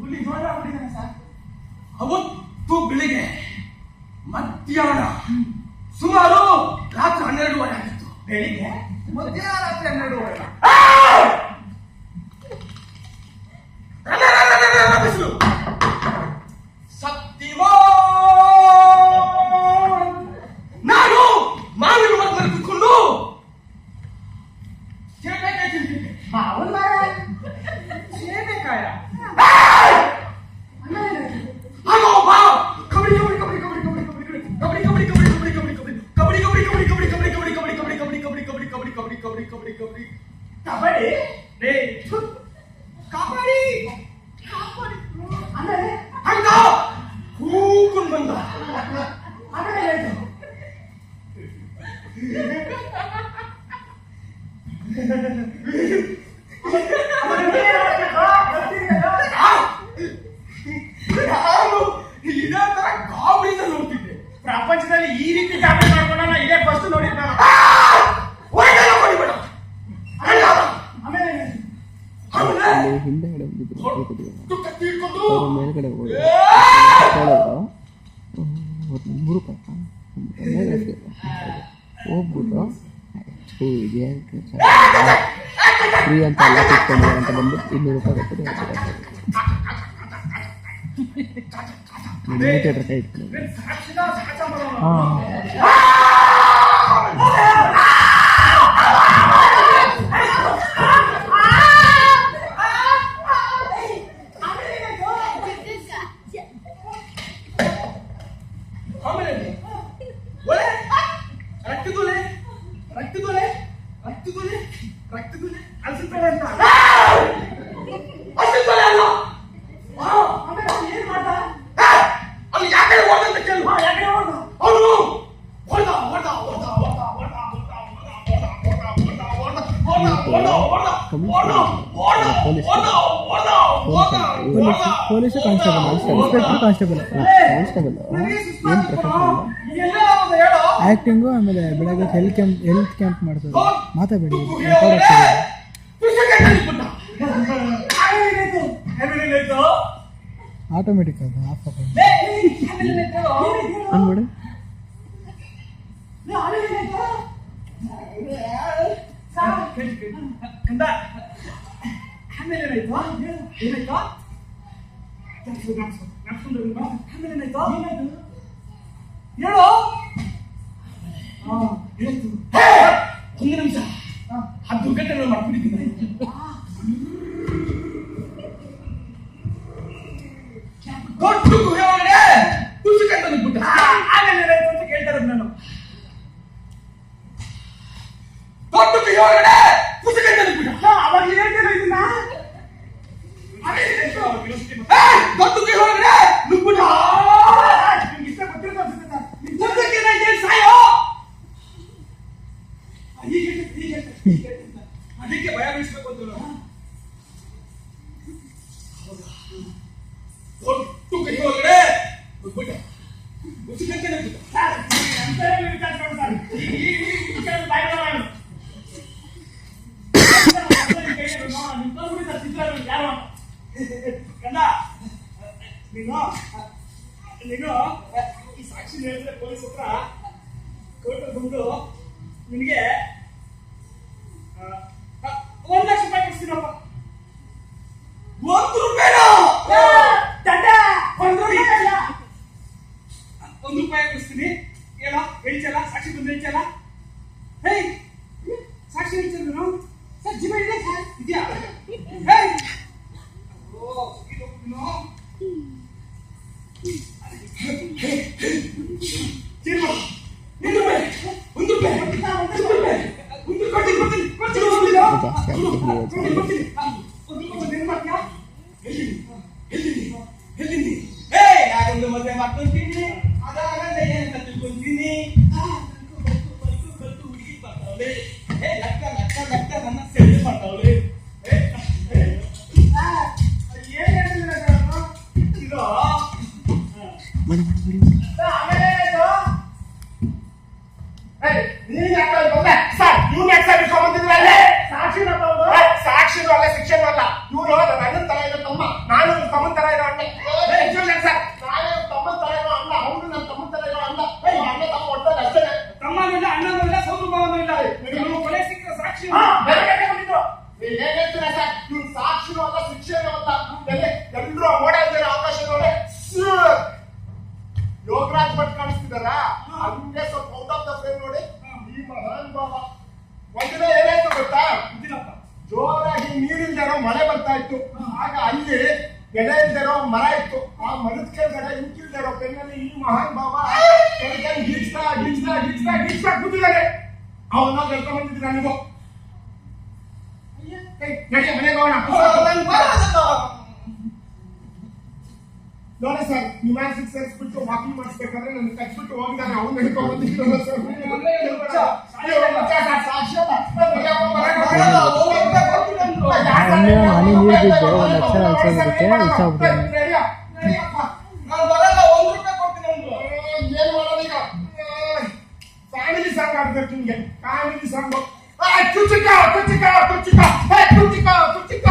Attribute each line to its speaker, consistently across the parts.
Speaker 1: ಹುಲಿ ಜೋರ ಆಗ್ಬಿಟ್ಟಿದ್ದಾನೆ ಸರ್.
Speaker 2: ಅವತ್ತು ಬೆಳಿಗ್ಗೆ ಮಧ್ಯಾಹ್ನ ಸುಮಾರು ರಾತ್ರಿ ಹನ್ನೆರಡುವರೆ ಆಗಿತ್ತು.
Speaker 1: ಬೆಳಿಗ್ಗೆ? ಮಧ್ಯಾಹ್ನ ಮಧ್ಯರಾತ್ರಿ ಹನ್ನೆರಡುವರೆ.
Speaker 2: ಕಾಪಾಡಿ
Speaker 1: ಕಾಪಾಡಿ ಅಂದ್ರೆ
Speaker 2: ಹಂಗ ಕೂಕೊಂಡ್ ಬಂದ ಅಂದ್ರೆ ನಾನು ಇದೇ ತರ
Speaker 1: ಪ್ರಪಂಚದಲ್ಲಿ
Speaker 3: ಹಿಂದೆಗಡೆ ಬಂದಿದ್ರು ಅವರ ಮೇಲ್ಗಡೆ ಹೋದ್ರು ಗ್ರೂಪ್ ಹೋಗ್ಬಿಟ್ಟು ಇದೆ ಫ್ರೀ ಅಂತ ಎಲ್ಲ ಸಿಕ್ಕೊಂಡು ಅಂತ ಬಂದ್ಬಿಟ್ಟು ಇನ್ನೂರು ರೂಪಾಯಿ ಕೊಟ್ಟು
Speaker 1: theatre
Speaker 2: police constable inspector
Speaker 1: constable constable ಏನು
Speaker 3: ಪ್ರೊಫೆಷನಲ್
Speaker 1: ಹೇಳು
Speaker 3: ಆ್ಯಕ್ಟಿಂಗು ಆಮೇಲೆ ಬೆಳಗ್ಗೆ ಹೆಲ್ತ್ ಕ್ಯಾಂಪ್ ಹೆಲ್ತ್ ಕ್ಯಾಂಪ್ ಮಾಡ್ತಾರೆ ಮಾತಾಡಬೇಡಿ ರೆಕಾರ್ಡ್ ಆಗ್ತದೆ
Speaker 1: ಆಮೇಲೆ ಏನಾಯ್ತು 약속 약속 약속 되는
Speaker 2: 거?
Speaker 1: 하늘이니까? 얘네들 옐로
Speaker 2: 어 얘네들 헤!
Speaker 1: 공기냄새 아 누가
Speaker 2: 때려 막
Speaker 1: 뿌리겠네 아,
Speaker 2: ದೇವರಿಗೆ ಭಯ ಬಿಡಿಸ್ಬೇಕು ಅಂತ ಒಟ್ಟು ಕೈ ಒಳಗಡೆ
Speaker 1: ನೀನು ನೀನು. ಈ ಸಾಕ್ಷಿ ಹೇಳಿದ್ರೆ ಪೊಲೀಸ್ ಹತ್ರ ಕೋರ್ಟ್ ಬಂದು ನಿಮಗೆ केला हे साक्षी विचार करू सर
Speaker 3: जी बैठले सर किती
Speaker 1: हे ओ
Speaker 4: किती लोक ಯಾಕೆ ಅಲ್ಲಿ ಶಿಕ್ಷಣ ಅಲ್ಲ ಇವರು ನನ್ನ ತಲೆ ತಮ್ಮ. ನಾನು ಇವ್ರ ಅಲ್ಲಿ ಎಲೆ ಇಲ್ದಿರೋ ಮರ ಇತ್ತು ಆ ಮರದ ಕೆಳಗಡೆ ಇಂಕಿಲ್ದಿರೋ ಪೆನ್ನಲ್ಲಿ ಈ ಮಹಾನ್ ಬಾಬಾ ಕೆಳಗೆ ಗೀಚ್ತಾ ಗೀಚ್ತಾ ಗೀಚ್ತಾ ಗೀಚ್ತಾ ಕೂತಿದ್ದಾರೆ ಅವನ್ನ ಕರ್ಕೊಂಡ್ ಬಂದಿದ್ದೀರಾ ನೀವು ಏಯ್, ನಡಿ ಮನೆಗೆ ಹೋಗೋಣ ನೋಡಿ ಸರ್ ನಿಮ್ಯಾನ್ಸಿಕ್ ಸೇರಿಸ್ಬಿಟ್ಟು ವಾಕಿಂಗ್ ಮಾಡಿಸ್ಬೇಕಾದ್ರೆ ನನ್ನ ಕಚ್ಬಿಟ್ಟು ಹೋಗಿದ್ದಾನೆ ಅವ್ನು ಹಿಡ್ಕೊಂಡು ಬಂದಿದ್ದೀರಲ್ಲ ಸರ್ ಸಾಕ್ಷಿ ಅಲ್ಲ
Speaker 1: ಕೊಡ್ತೀನಿ ಒಂದು
Speaker 4: ಏನ್ ಮಾಡೋದೀಗ ಫ್ಯಾಮಿಲಿ ಸಾಂಗ್ ಆಡ್ಬೇಕು ನಿಮ್ಗೆ ಫ್ಯಾಮಿಲಿ ಸಾಂಗ್ ಕುಚಿಕ ಕುಚಿಕ ಕುಚಿಕ ಹೇ ಕುಚಿಕ ಕುಚಿಕ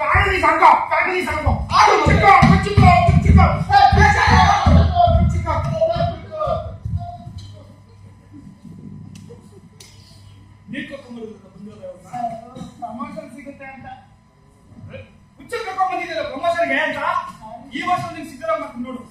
Speaker 4: ಫ್ಯಾಮಿಲಿ ಸಾಂಗ್ ಫ್ಯಾಮಿಲಿ ಸಾಂಗ್ ಕುಚಿಕ.
Speaker 1: ಪ್ರಮೋಷನ್ ಸಿಗುತ್ತೆ ಅಂತ ಕರ್ಕೊಂಡ್ ಅಂತ ಈ ವರ್ಷ ನಿಮ್ಗೆ ಸಿದ್ದರಾಮಯ್ಯ ನೋಡು.